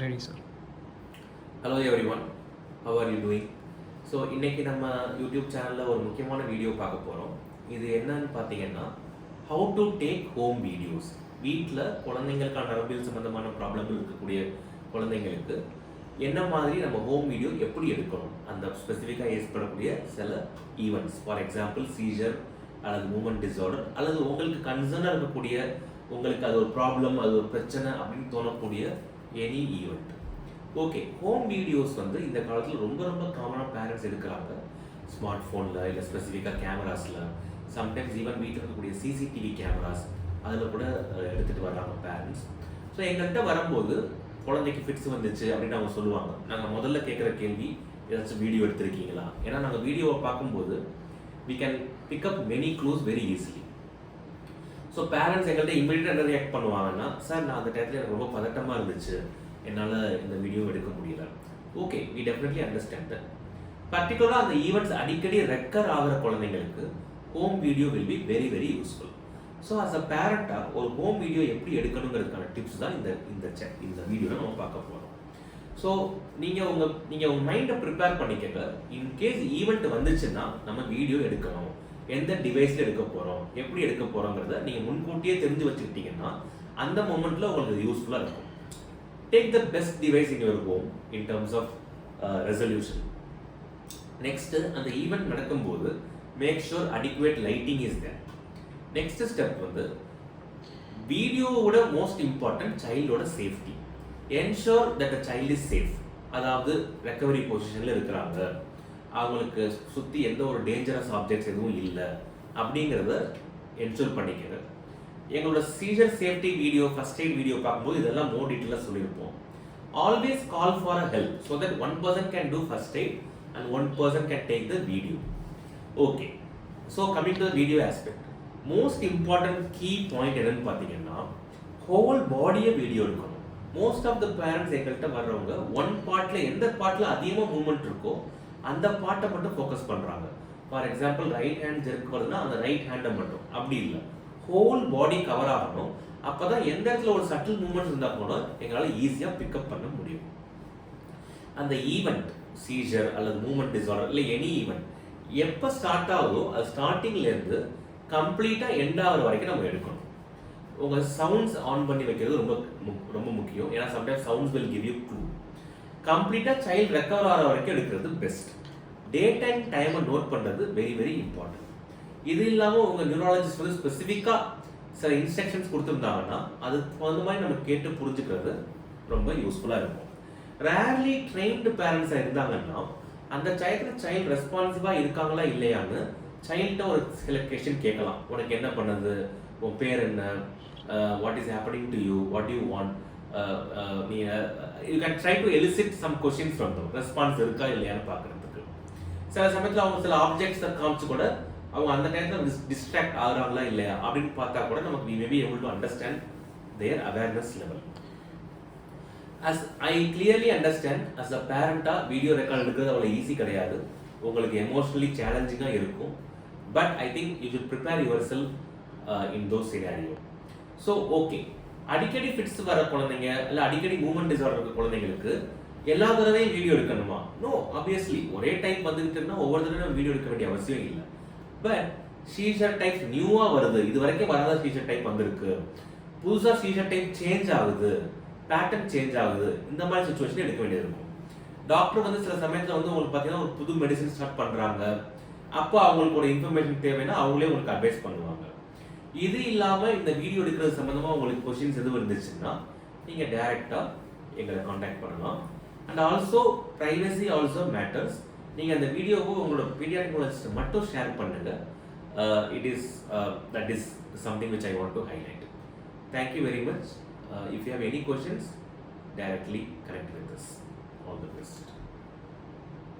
Ready sir hello everyone how are you doing so இன்றைக்கி நம்ம YouTube சேனலில் ஒரு முக்கியமான வீடியோ பார்க்க போகிறோம் இது என்னன்னு பார்த்தீங்கன்னா how to take home videos வீட்டில் குழந்தைங்களுக்கான நரம்பியல் சம்மந்தமான ப்ராப்ளம் இருக்கக்கூடிய குழந்தைங்களுக்கு என்ன மாதிரி நம்ம ஹோம் வீடியோ எப்படி எடுக்கணும்? அந்த ஸ்பெசிஃபிக்காக ஏற்படக்கூடிய சில ஈவெண்ட்ஸ் ஃபார் எக்ஸாம்பிள் சீஜர் அல்லது மூமெண்ட் டிஸார்டர் அல்லது உங்களுக்கு கன்சர்னாக இருக்கக்கூடிய உங்களுக்கு அது ஒரு ப்ராப்ளம் அது ஒரு பிரச்சனை அப்படின்னு தோணக்கூடிய any event okay home videos வந்து இந்த காலத்தில் ரொம்ப ரொம்ப காமனாக பேரண்ட்ஸ் எடுக்கிறாங்க. ஸ்மார்ட் ஃபோனில் இல்லை ஸ்பெசிஃபிக்காக கேமராஸில் சம்டைம்ஸ் ஈவன் வீட்டில் இருக்கக்கூடிய சிசிடிவி கேமராஸ் அதில் கூட எடுத்துகிட்டு வர்றாங்க பேரண்ட்ஸ் ஸோ எங்கள்கிட்ட வரும்போது குழந்தைக்கு ஃபிட்ஸ் வந்துச்சு அப்படின்னு அவங்க சொல்லுவாங்க. நாங்கள் முதல்ல கேட்குற கேள்வி ஏதாச்சும் வீடியோ எடுத்திருக்கீங்களா? ஏன்னா நாங்கள் வீடியோவை பார்க்கும்போது we can pick up many clues very easily so parents எங்கள்கிட்ட இமீடியட்டாக என்ன ரியாக்ட் பண்ணுவாங்கன்னா சார் நான் அந்த டயத்தில் எனக்கு ரொம்ப பதட்டமாக இருந்துச்சு. என்னால் இந்த வீடியோ எடுக்க முடியல. ஓகே வி டெஃபினெட்லி அண்டர்ஸ்டாண்ட் பர்டிகுலராக அந்த ஈவெண்ட்ஸ் அடிக்கடி ரெக்கர் ஆகிற குழந்தைங்களுக்கு home video will be very very useful so as a பேரண்ட்டாக ஒரு ஹோம் வீடியோ எப்படி எடுக்கணுங்கிறதுக்கான டிப்ஸ் தான் இந்த இந்த செக் இந்த வீடியோவில் நம்ம பார்க்க போகிறோம் ஸோ நீங்கள் உங்கள் நீங்கள் உங்கள் மைண்டை ப்ரிப்பேர் பண்ணிக்கங்க. இன்கேஸ் ஈவெண்ட் வந்துச்சுன்னா நம்ம வீடியோ எடுக்கணும். எந்த டிவைஸில் எடுக்க போகிறோம் எப்படி எடுக்க போகிறோங்கிறத நீங்கள் முன்கூட்டியே தெரிஞ்சு வச்சுக்கிட்டீங்கன்னா அந்த மூமெண்ட்டில் உங்களுக்கு யூஸ்ஃபுல்லாக இருக்கும். Take the best device in இருக்கும் home in terms of resolution next அந்த ஈவெண்ட் நடக்கும்போது make sure adequate lighting is there next step வந்து வீடியோவோட most important சைல்டோட safety ensure that a child is safe அதாவது ரெக்கவரி பொசிஷனில் இருக்கிறாங்க. அவங்களுக்கு சுற்றி எந்த ஒரு டேஞ்சரஸ் ஆப்ஜெக்ட்ஸ் எதுவும் இல்லை அப்படிங்கிறத என்ஷூர் பண்ணிக்கிறது எங்களோட seizure safety video first aid video பார்க்கும்போது இதெல்லாம் மோர் டீட்டெயிலாக சொல்லியிருப்போம். Always call for a help so that one person can do first aid and one person can take the video okay so coming to video aspect most important key point என்னன்னு பார்த்தீங்கன்னா whole பாடியை video எடுக்கணும். Most of the parents எங்கள்கிட்ட வர்றவங்க one பார்ட்டில் எந்த பார்ட்டில் அதிகமாக மூமெண்ட் இருக்கோ அந்த பாட்டை மட்டும் ஃபோக்கஸ் பண்ணுறாங்க for example right hand jerk வருதுன்னா அந்த ரைட் ஹேண்டை மட்டும். அப்படி இல்லை. ஹோல் பாடி கவர் ஆகணும். அப்போ தான் எந்த இடத்துல ஒரு சட்டில் மூமெண்ட்ஸ் இருந்தால் கூட எங்களால் ஈஸியாக பிக்கப் பண்ண முடியும். அந்த ஈவெண்ட் சீஜர் அல்லது மூமெண்ட் டிசார்டர் இல்லை எனி ஈவெண்ட் எப்போ ஸ்டார்ட் ஆகுதோ அது ஸ்டார்டிங்லேருந்து கம்ப்ளீட்டாக எண்ட் ஆகிற வரைக்கும் நம்ம எடுக்கணும். உங்கள் சவுண்ட்ஸ் ஆன் பண்ணி வைக்கிறது ரொம்ப ரொம்ப முக்கியம். ஏன்னா sometimes sounds will give you clue கம்ப்ளீட்டாக சைல்டு ரெக்கவர் ஆகிற வரைக்கும் எடுக்கிறது பெஸ்ட் டேட் அண்ட் டைமை நோட் பண்ணுறது வெரி வெரி இம்பார்ட்டன்ட் இது இல்லாமல் உங்கள் நியூராலஜிஸ்ட் வந்து ஸ்பெசிஃபிக்காக சில இன்ஸ்ட்ரக்ஷன்ஸ் கொடுத்துருந்தாங்கன்னா அது அந்த மாதிரி நம்ம கேட்டு புரிஞ்சுக்கிறது ரொம்ப யூஸ்ஃபுல்லாக இருக்கும். ரேர்லி ட்ரெயின்டு பேரண்ட்ஸாக இருந்தாங்கன்னா அந்த சைல்டு சைல்டு ரெஸ்பான்சிவாக இருக்காங்களா இல்லையான்னு சைல்ட்ட ஒரு சில கொஷின் கேட்கலாம். உனக்கு என்ன பண்ணுது? உன் பேர் என்ன? What is happening to you what you want நீ you can try to elicit some questions from them response இருக்கா இல்லையான்னு பார்க்குறதுக்கு. சில சமயத்தில் அவங்க சில ஆப்ஜெக்ட்ஸை காமிச்சு கூட அவங்க அந்த டைத்தில் டிஸ்ட்ராக்ட் ஆகுறாங்களா இல்லையா அப்படின்னு பார்த்தா கூட நமக்கு we maybe able to understand their awareness level as I clearly understand as a பேரண்டாக video record எடுக்கிறது அவ்வளோ ஈஸி கிடையாது. உங்களுக்கு எமோஷ்னலி சேலஞ்சிங்காக இருக்கும். But I think you should prepare yourself in those scenario so okay அடிக்கடி ஃபிட்ஸ் வர குழந்தைங்க இல்லை அடிக்கடி மூமெண்ட் டிசார்டர் இருக்க குழந்தைங்களுக்கு எல்லா தடவையும் வீடியோ எடுக்கணுமா? நோ ஆப்வியஸ்லி ஒரே டைம் வந்துகிட்டுன்னா ஒவ்வொரு தடவை வீடியோ எடுக்க வேண்டிய அவசியம் இல்லை. பட் ஷீஷர் டைப் நியூவாக வருது. இது வரைக்கும் வராத ஷீஷர் டைப் வந்திருக்கு. புதுசாக ஷீஷர் டைப் சேஞ்ச் ஆகுது. பேட்டர்ன் சேஞ்ச் ஆகுது. இந்த மாதிரி சுச்சுவேஷன் எடுக்க வேண்டியது இருக்கும். டாக்டர் வந்து சில சமயத்தில் வந்து உங்களுக்கு பார்த்தீங்கன்னா ஒரு புது மெடிசன் ஸ்டார்ட் பண்ணுறாங்க அப்போ அவங்களுக்கு ஒரு இன்ஃபர்மேஷன் தேவைன்னா அவங்களே உங்களுக்கு அட்வைஸ் பண்ணுவாங்க. இது இல்லாமல் இந்த வீடியோ எடுக்கிறது சம்மந்தமாக உங்களுக்கு கொஷின்ஸ் எதுவும் இருந்துச்சுன்னா நீங்கள் டைரெக்டாக எங்களை காண்டாக்ட் பண்ணலாம். And also privacy also matters நீங்கள் அந்த வீடியோவை உங்களோட பீடியாட்ரிகாலஜிஸ்ட் மட்டும் ஷேர் பண்ணுங்க. It is that is something which I want to highlight thank you very much if you have any questions directly connect with this all the best